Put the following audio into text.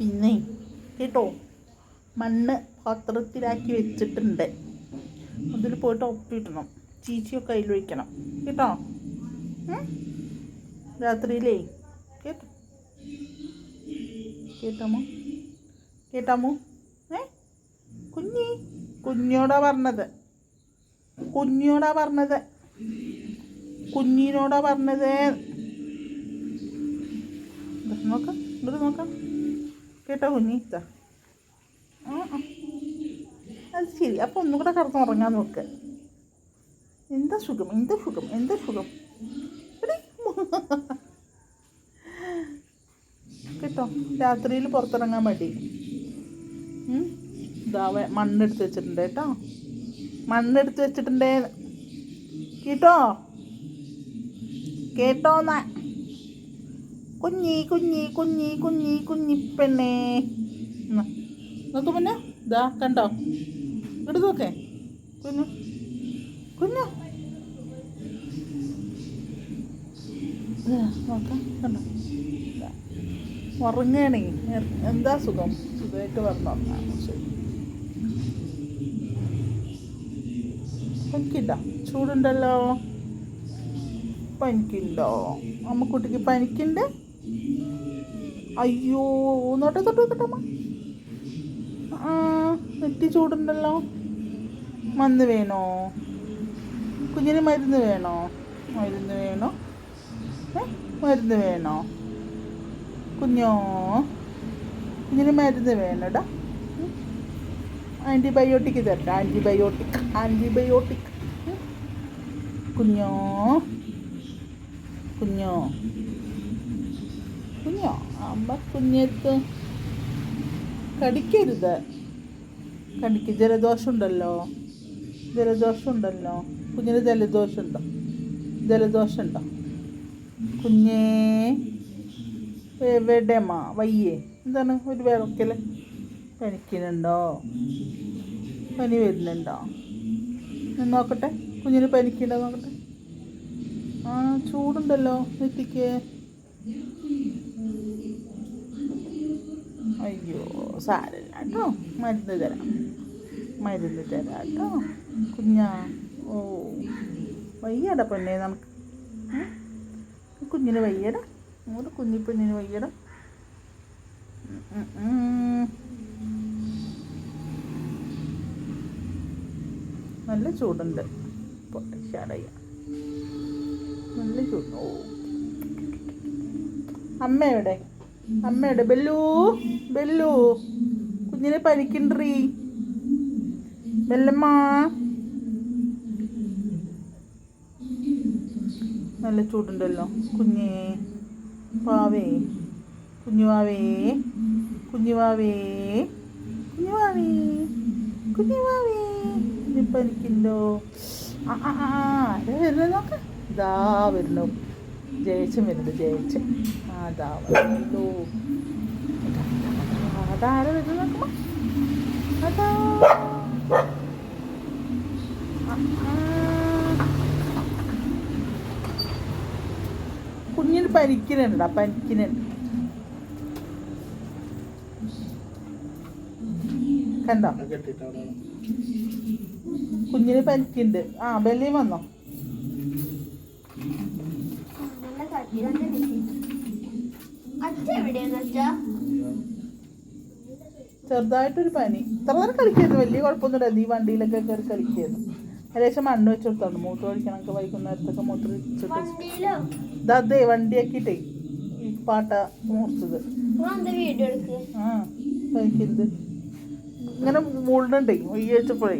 പിന്നെ കേട്ടോ. മണ്ണ് പാത്രത്തിലാക്കി വെച്ചിട്ടുണ്ട്. അതിൽ പോയിട്ട് ഒപ്പിടണം ചീച്ചിയൊക്കെ അതിൽ ഒഴിക്കണം. കേട്ടോ? രാത്രിയിലേ? കേട്ടോ? കേട്ടാമോ? കേട്ടാമോ? ഏ? കുഞ്ഞി? കുഞ്ഞോടാ പറഞ്ഞത്. കുഞ്ഞോടാ പറഞ്ഞത്. കുഞ്ഞിനോടാ പറഞ്ഞത്. കേട്ടോ കുഞ്ഞി ആ ആ. അത് ശരി. അപ്പോൾ ഒന്നും കൂടെ കിടന്ന് ഉറങ്ങാൻ നോക്ക്. എന്താ സുഖം? എന്താ സുഖം? എന്താ സുഖം? കേട്ടോ? രാത്രിയിൽ പുറത്തിറങ്ങാൻ മടി. ഇതാവേ മണ്ണെടുത്ത് വെച്ചിട്ടുണ്ട് കേട്ടോ. മണ്ണെടുത്ത് വെച്ചിട്ടുണ്ട്. കേട്ടോ? കേട്ടോന്നാ? കുഞ്ഞി കുഞ്ഞി കുഞ്ഞി കുഞ്ഞി കുഞ്ഞിപ്പെണ്ണേ നോക്ക് പിന്നെ. ഇതാ കണ്ടോ? ഇങ്ങോട്ട് നോക്കേ. കുഞ്ഞു കുഞ്ഞു. നോക്കാം കണ്ടോ. ഉറങ്ങണേ എന്താ സുഖം? സുഖമായിട്ട് പറഞ്ഞോ ശരി. പനിക്കില്ല ചൂടുണ്ടല്ലോ? പനിക്കുണ്ടോ? അമ്മക്കുട്ടിക്ക് പനിക്കുണ്ട്? അയ്യോ നോട്ടെ തൊട്ട് നോക്കട്ടമ്മ ആ നെറ്റി ചൂടുണ്ടല്ലോ. മന്ന് വേണോ? കുഞ്ഞിന് മരുന്ന് വേണോ? മരുന്ന് വേണോ? മരുന്ന് വേണോ? കുഞ്ഞോ കുഞ്ഞിന് മരുന്ന് വേണോടാ. ആന്റിബയോട്ടിക് തരട്ടെ ആന്റിബയോട്ടിക് ആന്റിബയോട്ടിക് കുഞ്ഞോ കുഞ്ഞോ. കുഞ്ഞോ? അമ്മ കുഞ്ഞത്ത് കടിക്കരുത്. കടിക്ക്. ജലദോഷം ഉണ്ടല്ലോ ജലദോഷം ഉണ്ടല്ലോ കുഞ്ഞിന് ജലദോഷം ഉണ്ടോ ജലദോഷം ഉണ്ടോ കുഞ്ഞേ എവിടെമ്മ വയ്യേ. എന്താണ്? ഒരു വിളക്കിൽ പനിക്കുന്നുണ്ടോ? പനി വരുന്നുണ്ടോ? നോക്കട്ടെ. കുഞ്ഞിന് പനിക്കുന്നുണ്ടോ നോക്കട്ടെ. ആ ചൂടുണ്ടല്ലോ നെറ്റിക്ക്. അയ്യോ സാരമില്ല കേട്ടോ. മരുന്ന് തരാം. മരുന്ന് തരാം കേട്ടോ. കുഞ്ഞാ ഓ വയ്യട പെണ്ണേ നമുക്ക്? കുഞ്ഞിന് വയ്യട. അങ്ങോട്ട് കുഞ്ഞി പെണ്ണിന് വയ്യട. നല്ല ചൂടുണ്ട്. പൊട്ടശാടയ്യ നല്ല ചൂട്. ഓ. അമ്മയുടെ അമ്മയുടെ ബെല്ലു ബെല്ലു കുഞ്ഞിനെ പനിക്കണ്ടീ ബെല്ലമ്മ നല്ല ചൂടുണ്ടല്ലോ കുഞ്ഞേ പാവേ കുഞ്ഞുവാവേ കുഞ്ഞുവാവേ കുഞ്ഞുവാവേ കുഞ്ഞുവാവേ കുഞ്ഞു പനിക്കുണ്ടോ ആ ആ ആ ആരാ വരുന്നത് നോക്ക ഇതാ വരുന്നു ജയിച്ചും വരുന്നത് ജയിച്ച്. അതാ വരുന്നു അതാ, അതാ, അതാരാ വരുന്നത് അതാ. കുഞ്ഞിന് പനിക്കുന്നുണ്ടാ പനിക്കുന്നുണ്ട് കണ്ടോ? കുഞ്ഞിന് പരിക്കുണ്ട്. ആ ബെല്ലിയും വന്നോ നല്ല കട്ടി നല്ല മിസ്സി അച്ഛ എവിടെയാണ് അച്ഛാ ചെറുതായിട്ടൊരു പനി. ഇത്ര നേരം കളിക്കായിരുന്നു. വലിയ കുഴപ്പമൊന്നുമില്ല. നീ വണ്ടിയിലൊക്കെ കയറി കളിക്കായിരുന്നു. ഏകദേശം മണ്ണ് വെച്ച് കൊടുത്തോണ്ട് മൂത്ര ഒഴിക്കണമൊക്കെ വൈകുന്നേരത്തൊക്കെ മൂത്ര ഇതാ ഇതേ വണ്ടിയാക്കിയിട്ടേ ഈ പാട്ട മൂർത്തത് ആ പനിക്കുന്നത് ഇങ്ങനെ മുള്ളുണ്ടേ ഈ വെച്ചപ്പോഴേ